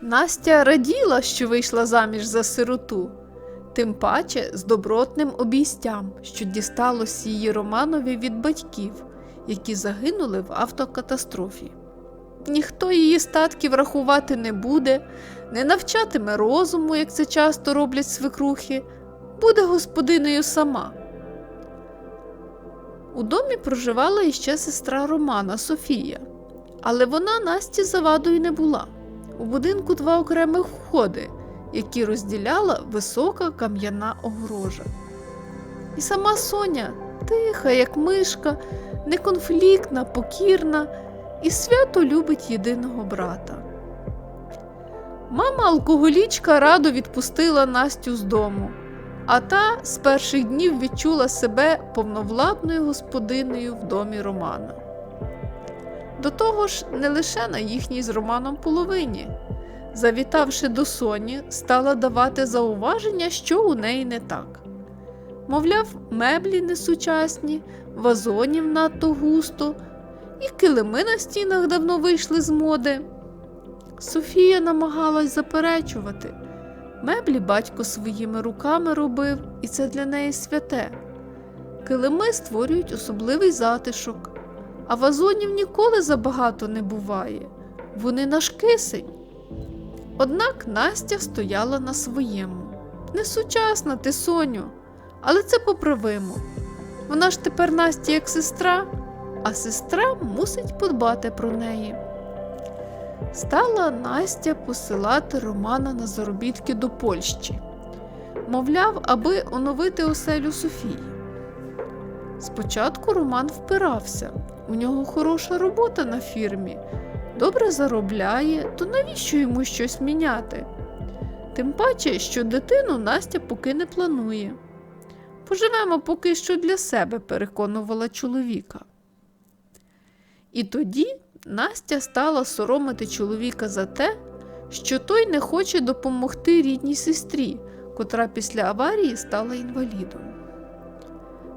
Настя раділа, що вийшла заміж за сироту, тим паче з добротним обійстям, що дісталось її Романові від батьків, які загинули в автокатастрофі. Ніхто її статків рахувати не буде, не навчатиме розуму, як це часто роблять свекрухи, буде господинею сама. У домі проживала іще сестра Романа Софія, але вона Насті завадою не була. У будинку два окремих входи, які розділяла висока кам'яна огорожа. І сама Соня тиха, як мишка, неконфліктна, покірна і свято любить єдиного брата. Мама алкоголічка радо відпустила Настю з дому, а та з перших днів відчула себе повновладною господинею в домі Романа. До того ж, не лише на їхній з Романом половині. Завітавши до Соні, стала давати зауваження, що у неї не так. Мовляв, меблі несучасні, вазонів надто густо, і килими на стінах давно вийшли з моди. Софія намагалась заперечувати. Меблі батько своїми руками робив, і це для неї святе. Килими створюють особливий затишок, а вазонів ніколи забагато не буває. Вони наш кисень. Однак Настя стояла на своєму. Несучасна ти, Соню, але це поправимо. Вона ж тепер Насті як сестра, а сестра мусить подбати про неї. Стала Настя посилати Романа на заробітки до Польщі, мовляв, аби оновити оселю Софії. Спочатку Роман впирався, у нього хороша робота на фірмі, добре заробляє, то навіщо йому щось міняти? Тим паче, що дитину Настя поки не планує. Поживемо поки що для себе, переконувала чоловіка. І тоді Настя стала соромити чоловіка за те, що той не хоче допомогти рідній сестрі, котра після аварії стала інвалідом.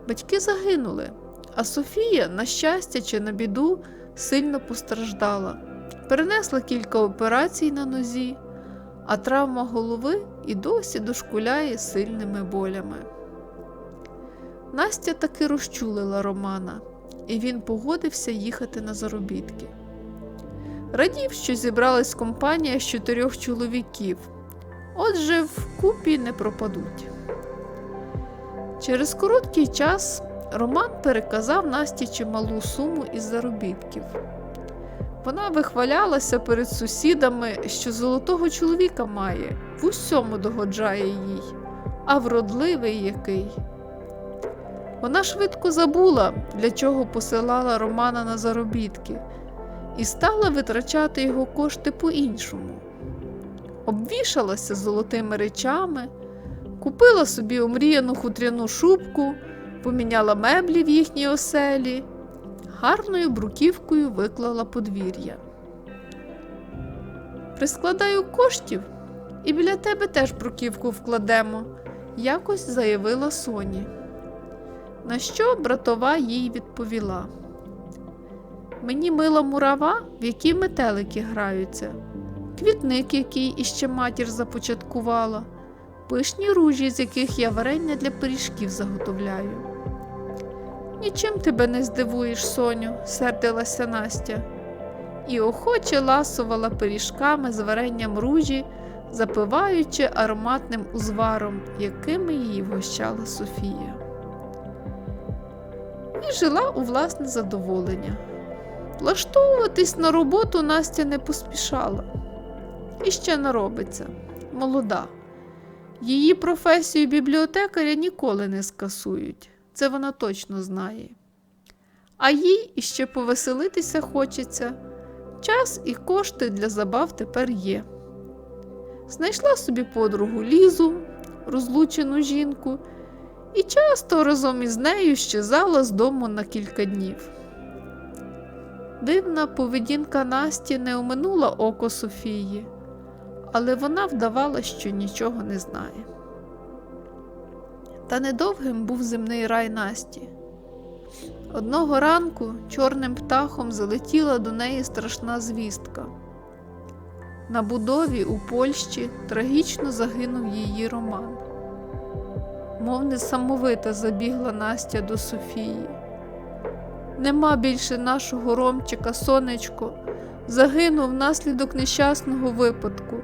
Батьки загинули, а Софія, на щастя чи на біду, сильно постраждала, перенесла кілька операцій на нозі, а травма голови і досі дошкуляє сильними болями. Настя таки розчулила Романа, і він погодився їхати на заробітки. Радів, що зібралась компанія з чотирьох чоловіків, отже, вкупі не пропадуть. Через короткий час Роман переказав Насті чималу суму із заробітків. Вона вихвалялася перед сусідами, що золотого чоловіка має, в усьому догоджає їй, а вродливий який. Вона швидко забула, для чого посилала Романа на заробітки, і стала витрачати його кошти по-іншому. Обвішалася золотими речами, купила собі омріяну хутряну шубку, поміняла меблі в їхній оселі, гарною бруківкою виклала подвір'я. Прискладаю коштів і біля тебе теж бруківку вкладемо, якось заявила Соні. На що братова їй відповіла: Мені мила мурава, в якій метелики граються, квітник, який іще матір започаткувала, пишні ружі, з яких я варення для пиріжків заготовляю. Нічим тебе не здивуєш, Соню, сердилася Настя, і охоче ласувала пиріжками з варенням ружі, запиваючи ароматним узваром, якими її вгощала Софія і жила у власне задоволення. Влаштовуватись на роботу Настя не поспішала. І ще не робиться молода. Її професію бібліотекаря ніколи не скасують, це вона точно знає. А їй іще повеселитися хочеться. Час і кошти для забав тепер є. Знайшла собі подругу Лізу, розлучену жінку і часто разом із нею щезала з дому на кілька днів. Дивна поведінка Насті не оминула око Софії, але вона вдавала, що нічого не знає. Та недовгим був земний рай Насті. Одного ранку чорним птахом залетіла до неї страшна звістка. На будові у Польщі трагічно загинув її Роман. Мов несамовита забігла Настя до Софії. Нема більше нашого Ромчика, сонечко, загинув внаслідок нещасного випадку.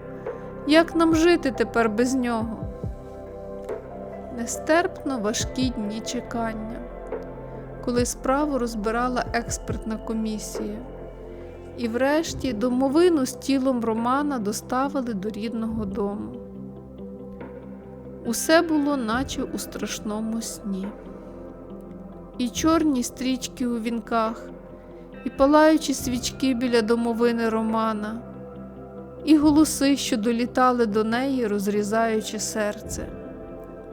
Як нам жити тепер без нього? Нестерпно важкі дні чекання, коли справу розбирала експертна комісія. І врешті домовину з тілом Романа доставили до рідного дому. Усе було, наче у страшному сні. І чорні стрічки у вінках, і палаючі свічки біля домовини Романа, і голоси, що долітали до неї, розрізаючи серце.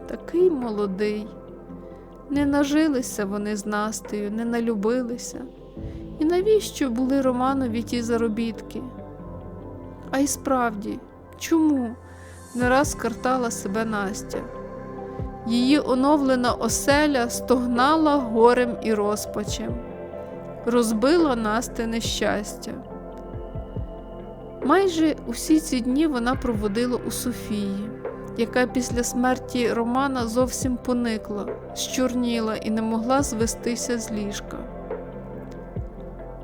Такий молодий. Не нажилися вони з Настею, не налюбилися. І навіщо були Романові ті заробітки? А й справді, чому? Не раз картала себе Настя. Її оновлена оселя стогнала горем і розпачем, розбила Насте нещастя. Майже усі ці дні вона проводила у Софії, яка після смерті Романа зовсім поникла, щорніла і не могла звестися з ліжка.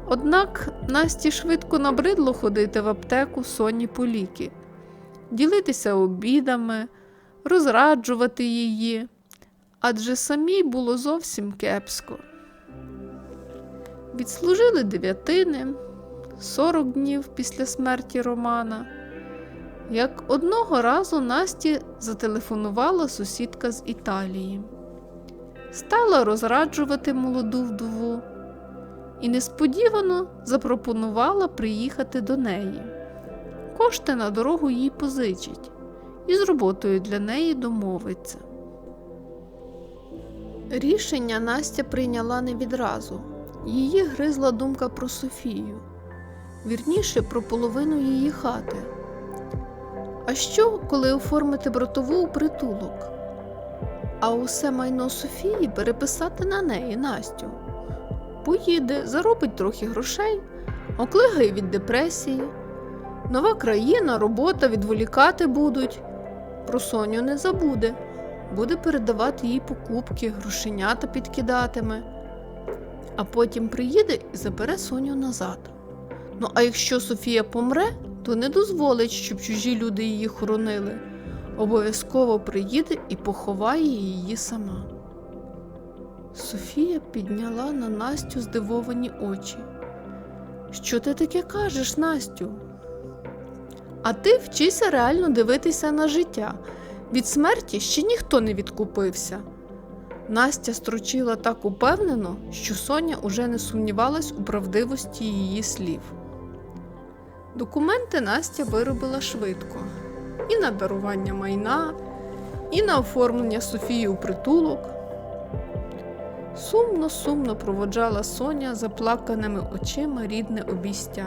Однак Насті швидко набридло ходити в аптеку Соні по ліки, ділитися обідами, розраджувати її, адже самій було зовсім кепсько. Відслужили дев'ятини, 40 днів після смерті Романа. Як одного разу Насті зателефонувала сусідка з Італії, стала розраджувати молоду вдову і несподівано запропонувала приїхати до неї. Кошти на дорогу їй позичить і з роботою для неї домовиться. Рішення Настя прийняла не відразу. Її гризла думка про Софію, вірніше про половину її хати. А що, коли оформити братову у притулок? А усе майно Софії переписати на неї Настю. Поїде, заробить трохи грошей, оклигає від депресії. Нова країна, робота відволікати будуть. Про Соню не забуде, буде передавати їй покупки, грошенята підкидатиме, а потім приїде і забере Соню назад. Ну а якщо Софія помре, то не дозволить, щоб чужі люди її хоронили. Обов'язково приїде і поховає її сама. Софія підняла на Настю здивовані очі. Що ти таке кажеш, Настю? А ти вчися реально дивитися на життя. Від смерті ще ніхто не відкупився. Настя строчила так упевнено, що Соня уже не сумнівалась у правдивості її слів. Документи Настя виробила швидко і на дарування майна, і на оформлення Софії у притулок. Сумно, сумно проводжала Соня заплаканими очима рідне обійстя.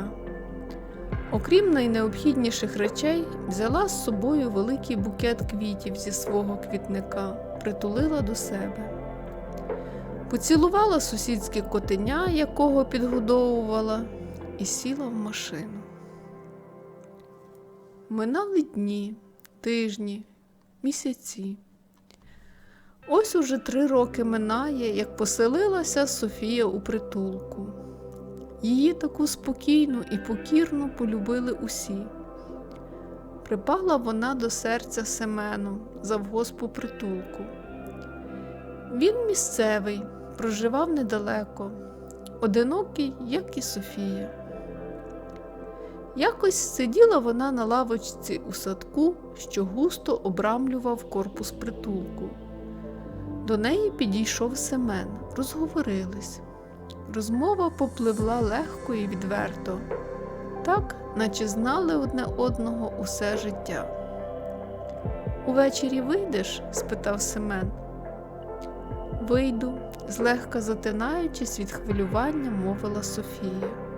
Окрім найнеобхідніших речей, взяла з собою великий букет квітів зі свого квітника, притулила до себе. Поцілувала сусідське котеня, якого підгодовувала, і сіла в машину. Минали дні, тижні, місяці. Ось уже три роки минає, як поселилася Софія у притулку. Її таку спокійну і покірну полюбили усі. Припала вона до серця Семену, завгоспу притулку. Він місцевий, проживав недалеко, одинокий, як і Софія. Якось сиділа вона на лавочці у садку, що густо обрамлював корпус притулку. До неї підійшов Семен, розговорились. Розмова попливла легко і відверто, так, наче знали одне одного усе життя. Увечері вийдеш? спитав Семен. Вийду, злегка затинаючись від хвилювання, мовила Софія.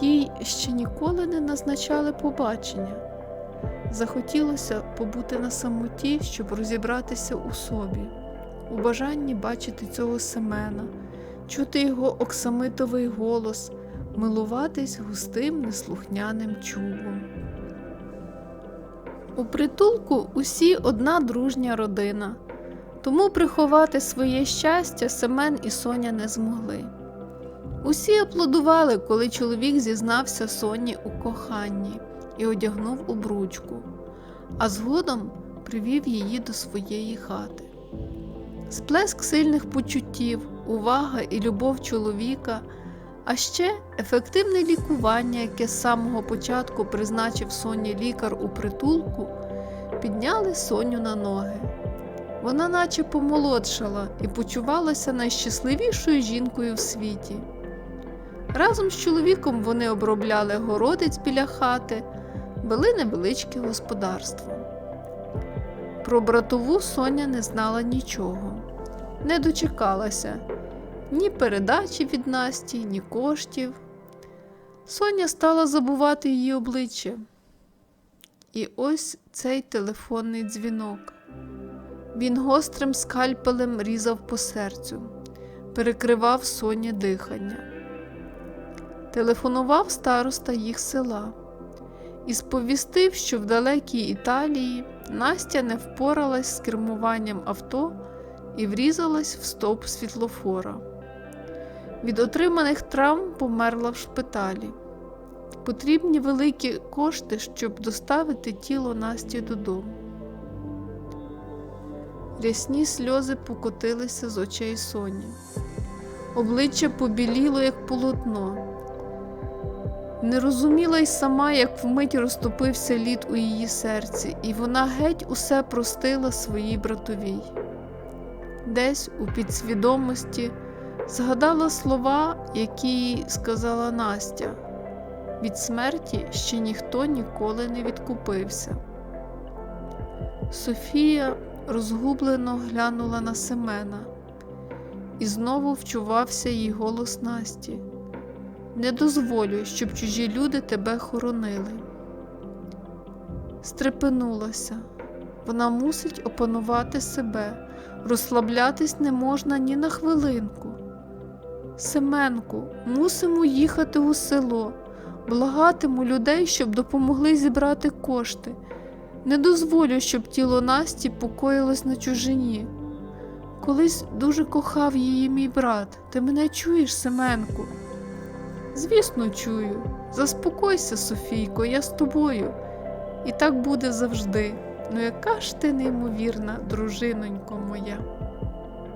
Їй ще ніколи не назначали побачення. Захотілося побути на самоті, щоб розібратися у собі, у бажанні бачити цього Семена, чути його оксамитовий голос, милуватись густим неслухняним чубом. У притулку усі одна дружня родина, тому приховати своє щастя Семен і Соня не змогли. Усі аплодували, коли чоловік зізнався Соні у коханні і одягнув обручку, а згодом привів її до своєї хати. Сплеск сильних почуттів, увага і любов чоловіка, а ще ефективне лікування, яке з самого початку призначив Соні лікар у притулку, підняли Соню на ноги. Вона наче помолодшала і почувалася найщасливішою жінкою в світі. Разом з чоловіком вони обробляли городець біля хати, вели невеличке господарство. Про братову Соня не знала нічого, не дочекалася ні передачі від Насті, ні коштів. Соня стала забувати її обличчя. І ось цей телефонний дзвінок. Він гострим скальпелем різав по серцю, перекривав Соні дихання. Телефонував староста їх села і сповістив, що в далекій Італії Настя не впоралась з кермуванням авто і врізалась в стовп світлофора. Від отриманих травм померла в шпиталі. Потрібні великі кошти, щоб доставити тіло Насті додому. Рясні сльози покотилися з очей Соні. Обличчя побіліло, як полотно. Не розуміла й сама, як вмить розтопився лід у її серці, і вона геть усе простила своїй братовій. Десь у підсвідомості згадала слова, які їй сказала Настя. Від смерті ще ніхто ніколи не відкупився. Софія розгублено глянула на Семена, і знову вчувався їй голос Насті. Не дозволю, щоб чужі люди тебе хоронили. Стрепенулася. Вона мусить опанувати себе, розслаблятись не можна ні на хвилинку. Семенку, мусимо їхати у село, благатиму людей, щоб допомогли зібрати кошти. Не дозволю, щоб тіло Насті покоїлось на чужині. Колись дуже кохав її мій брат. Ти мене чуєш, Семенку? Звісно, чую. Заспокойся, Софійко, я з тобою. І так буде завжди. Ну яка ж ти неймовірна, дружинонько моя.